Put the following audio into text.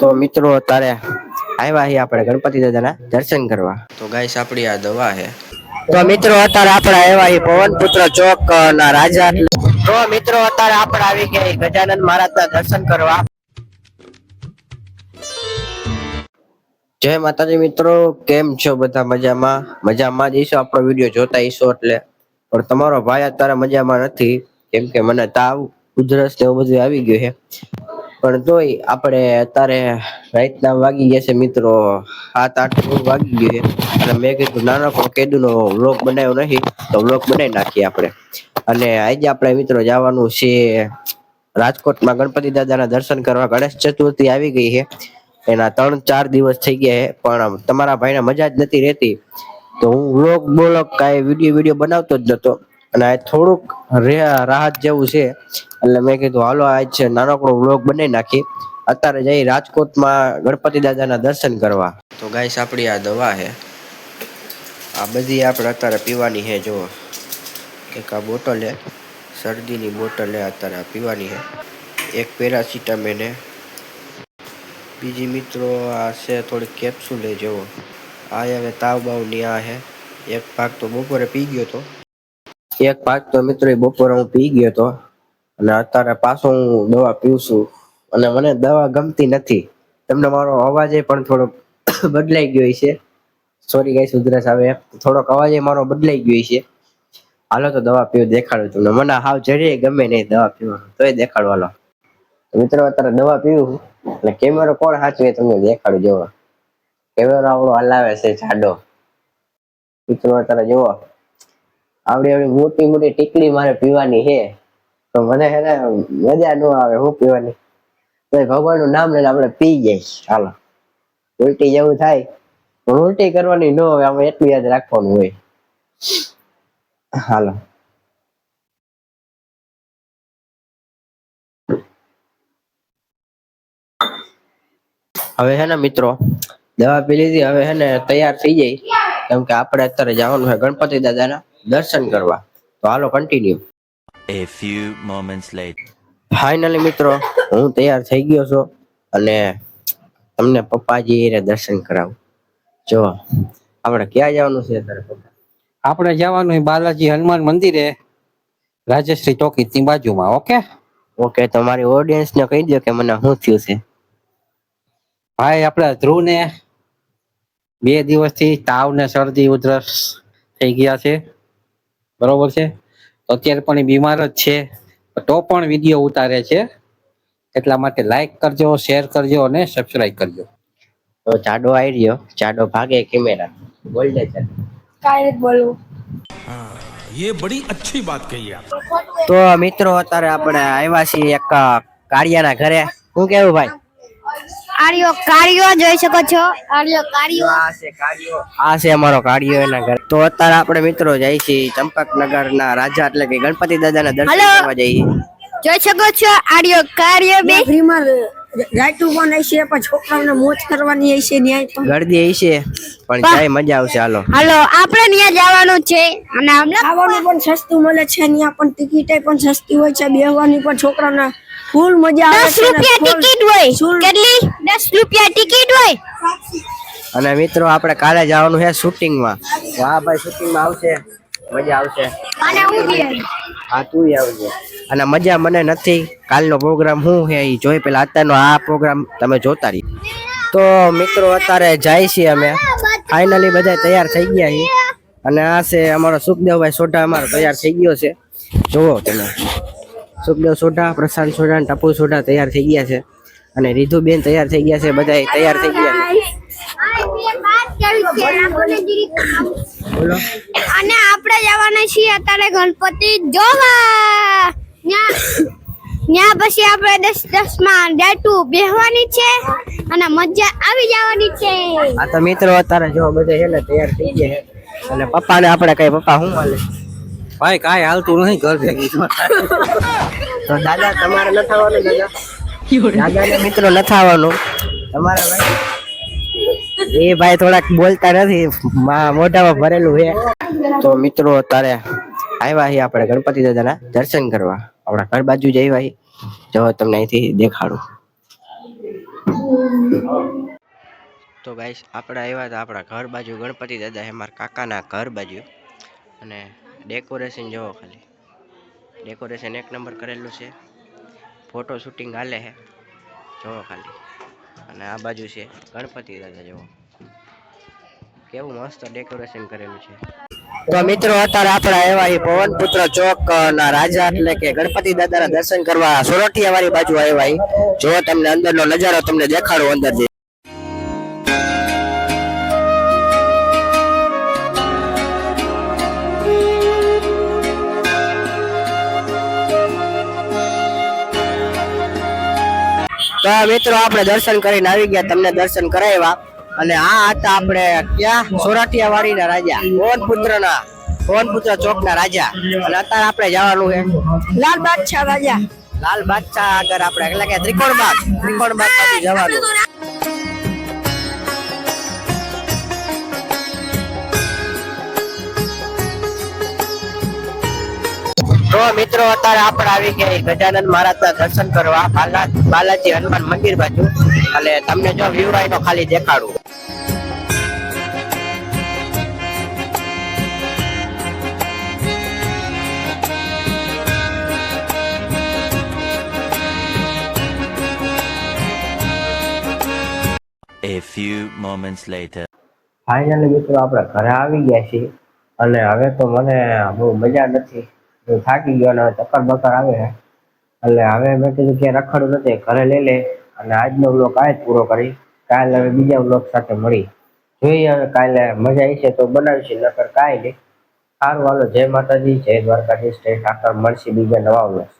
તો મિત્રો અત્યારે આવ્યા છીએ આપણે ગણપતિ દાદાના દર્શન કરવા. તો ગાઈસ આપણી આ દવા છે તો મિત્રો અત્યારે આપણે આવ્યા છીએ પવનપુત્ર ચોક ના રાજા. તો મિત્રો અત્યારે આપણે આવી ગયા ગજાનંદ મહારાજના દર્શન કરવા. જય માતાજી મિત્રો કેમ છો બધા મજામાં? મજામાં જ ઈશો આપણો વીડિયો જોતા ઈશો એટલે. પણ તમારો ભાઈ અત્યારે મજામાં નથી કેમ કે મને તાવ ઉધરસ ને એવું બધું આવી ગયું છે. પણ તોય આપણે અત્યારે રાતના વાગી ગયા છે મિત્રો. સાત, આઠ વાગી ગયું અને મેં કીધું નાનકડો કેદુનો વ્લોગ બનાવ્યો નથી, તો વ્લોગ બનાવી નાખીએ આપણે. અને આજે આપણે મિત્રો જવાનું છે રાજકોટમાં ગણપતિ દાદાના દર્શન કરવા. ગણેશ ચતુર્થી આવી ગઈ છે. એના ત્રણ, ચાર દિવસ થઈ ગયા છે, પણ તમારા ભાઈને મજા જ નથી રહેતી. તો હું વ્લોગ બોલો કાંઈ વીડિયો વીડિયો બનાવતો જ નતો અને આ થોડુંક રાહત જેવું છે. એટલે મેં કીધું, હાલો આજ છે. નાનકડો વ્લોગ બનાવી નાખી અત્યારે જઈ રાજકોટમાં ગણપતિ દાદાના દર્શન કરવા. તો ગાઈસ આપણી આ દવા છે. આ બધી આપણે અત્યારે પીવાની છે જો એક આ બોટલ છે. શરદીની બોટલ છે અત્યારે આ પીવાની છે. એક પેરાસિટામેન છે. બીજી મિત્રો આ છે થોડી કેપ્સ્યુલ છે જેવો આ હવે તાવ બાવની આ છે. એક ભાગ તો બપોરે પી ગયો તો. એક પાંચ તો મિત્રો બપોરે હું પી ગયો તો અને અત્યારે પાછો હું દવા પીઉં છું અને મને દવા ગમતી નથી. તમને મારો અવાજ પણ થોડો બદલાઈ ગયો છે. સોરી ગાઈસ ઉધરસ આવે. થોડોક અવાજ મારો બદલાઈ ગયો છે. હાલો તો દવા પીવું દેખાડું તમને. મને હાવ જરીએ ગમે નહીં દવા પીવાનું તોય દેખાડો હાલો. મિત્રો અત્યારે દવા પીવું એટલે કેમેરો કોણ સાચવે તમને દેખાડું જોવો કેમેરો આપણો હલાવે છે જાડો. મિત્રો અત્યારે જુઓ. આવડી આવડી મોટી મોટી ટીકડી મારે પીવાની છે. તો મને હે ને મજા ન આવે હું પીવાની. તો ભગવાનનું નામ લઈને આપણે પી જઈશ. હાલો. ઉલટી જેવું થાય. પણ ઉલટી કરવાની ન હોય, આમાં એટલું યાદ રાખવાનું હોય. હાલો. હવે હે ને મિત્રો, દવા પી લીધી. હવે હે ને તૈયાર થઈ જાય કેમ કે આપણે અત્યારે જવાનું છે ગણપતિ દાદાના. દર્શન કરવા. તો હાલો continue A few moments later. Finally મિત્રો હું તૈયાર થઈ ગયો છું અને તમને પપ્પાજી એ દર્શન કરાવું. જો આપણે ક્યાં જવાનું છે અત્યારે પપ્પા? આપણે જવાનું છે બાલાજી હનુમાન મંદિરે રાજશ્રી ચોકી ની બાજુમાં ઓકે? ઓકે તમારી ઓડિયન્સ ને કહી દો કે મને શું થયું છે. ભાઈ આપણે ધ્રુવ ને બે દિવસથી તાવ ને શરદી ઉધરસ થઈ ગયા છે. બરોબર છે તો અત્યારે પણ એ બીમાર જ છે તો પણ વિડીયો ઉતારે છે એટલા માટે લાઈક કરજો શેર કરજો અને સબસ્ક્રાઇબ કરજો તો ચાડો આવી રહ્યો ચાડો ભાગે કેમેરા બોલડે ચાલ કાંઈ નથી બોલવું ये बड़ी अच्छी बात कही आप તો મિત્રો અત્યારે આપણે આવ્યા છીએ એક કાળિયાના ઘરે શું કેવું ભાઈ આર્યો કાર્યો જોઈ શકો છો. આર્યો કાર્યો આ છે અમારો કાળિયો એના ઘર. તો અત્યારે આપણે મિત્રો જઈ છીએ ચંપકનગર ના રાજા એટલે કે ગણપતિ દાદાના દર્શન કરવા જઈએ. જોઈ શકો છો આર્યો કાર્ય બે. ફ્રીમાં રાઈટું પણ હશે પણ છોકરાઓને મોજ કરવાની હશે ન્યાય ગળદી હઈ પણ જાય મજા આવશે હાલો. હાલો આપણે ત્યાં જવાનું છે. અને હમણાં આવવાનું પણ સસ્તું મળે છે ત્યાં પણ ટિકિટ પણ સસ્તી હોય છે બેહવાની પણ છોકરાને ફૂલ મજા આવે દસ છે ને રૂપિયા ટિકિટ હોય. કેટલી? 10 રૂપિયા ટિકિટ હોય. અને મિત્રો આપણે કાલે જવાનું છે શૂટિંગમાં. વાહ ભાઈ શૂટિંગમાં આવશે. મજા આવશે. અને હું બી હા તું આવજે. અને મજા મને નથી. કાલનો પ્રોગ્રામ શું છે એ જોઈ પેલા અત્યારનો આ પ્રોગ્રામ તમે જોતા રહી. તો મિત્રો અત્યારે જાય છીએ અમે. ફાઇનલી બધા તૈયાર થઈ ગયા છીએ. અને આ છે અમારો સુખદેવભાઈ સોઢા અમારો તૈયાર થઈ ગયો છે. જુઓ તમે. સુખદેવ સોઢા પ્રશાંત સોઢા અને ટપુ સોઢા તૈયાર થઈ ગયા છે. અને રીધુબેન તૈયાર થઈ ગયા છે બધા તૈયાર થઈ ગયા છે. અને આપણે જવાના છીએ અત્યારે ગણપતિ જોવા. ત્યાં પછી આપણે દસ દસમાં ડેટું બેહવાની છે અને મજા આવી જવાની છે. આ તો મિત્રો અત્યારે જો બધા હેલે તૈયાર થઈ ગયા અને પપ્પાને આપણે કઈ પપ્પા શું હાલે ભાઈ, કાંઈ હાલતું નહીં ઘર ભેગી. તો દાદા, તમારે ન થવાનું, દાદા? દાદાને મિત્રો ન થવાનું. તમારે ભાઈ? એ ભાઈ થોડાક બોલતા નથી મોઢામાં ભરેલું છે. તો મિત્રો, અત્યારે આવ્યા છીએ આપણે ગણપતિ દાદાના દર્શન કરવા. આપણા ઘર બાજુ જ આવ્યા જો તમને અહીંથી દેખાડું. તો ગાઈશ આપણે આવ્યા હતા આપણા ઘર બાજુ, ગણપતિ દાદા હે મારા કાકાના ઘર બાજુ. અને ડેકોરેશન જોવો ખાલી. ડેકોરેશન એક નંબર કરેલું છે. ફોટો શૂટિંગ હાલે છે જોવો ખાલી. અને આ બાજુ છે ગણપતિ દાદા, જોવો. કેવું મસ્ત ડેકોરેશન કરેલું છે. તો મિત્રો, અત્યારે આપણા એવા છીએ પવનપુત્ર ચોક ના રાજા એટલે કે ગણપતિ દાદાના દર્શન કરવા સોરઠિયા વાળી બાજુ આવ્યા જો તમને અંદરનો નજારો તમને દેખાડો અંદર તો મિત્રો આપણે દર્શન કરીને આવી ગયા તમને દર્શન કરાવ્યા. અને આ હતા આપણે ક્યાં? સોરાઠિયા વાડીના રાજા પવનપુત્ર ના પવનપુત્ર ચોક ના રાજા. અને અત્યારે આપણે જવાનું છે. લાલ બાદશાહ રાજા. લાલ બાદશાહ આગળ આપણે એટલે કે ત્રિકોણ બાગ ત્રિકોણ બાગ જવાનું. તો મિત્રો અત્યારે આપણે આવી ગયા ગજાનંદ મહારાજના દર્શન કરવા. બાલા બાલાજી હનુમાન મંદિર બાજુ. અને તમને જો વ્યૂ હોય તો ખાલી દેખાડું. A few moments later. Finally મિત્રો આપણે ઘરે આવી ગયા છીએ. અને હવે તો મને બહુ મજા નથી. થાકી ગયો અને ચક્કર બકર આવે એટલે હવે મેં કીધું કે રખડું નથી, ઘરે લઈ લે અને આજનો બ્લોક આ પૂરો કરી. કાલે હવે બીજા બ્લોક સાથે મળી. જોઈએ હવે કાલે મજા આવી છે તો બનાવીશું, નકર કાંઈ નહીં. સારું, હાલો, જય માતાજી, જય દ્વારકાધીશ, જય ઠાકર, મળશે બીજા નવા બ્લોગ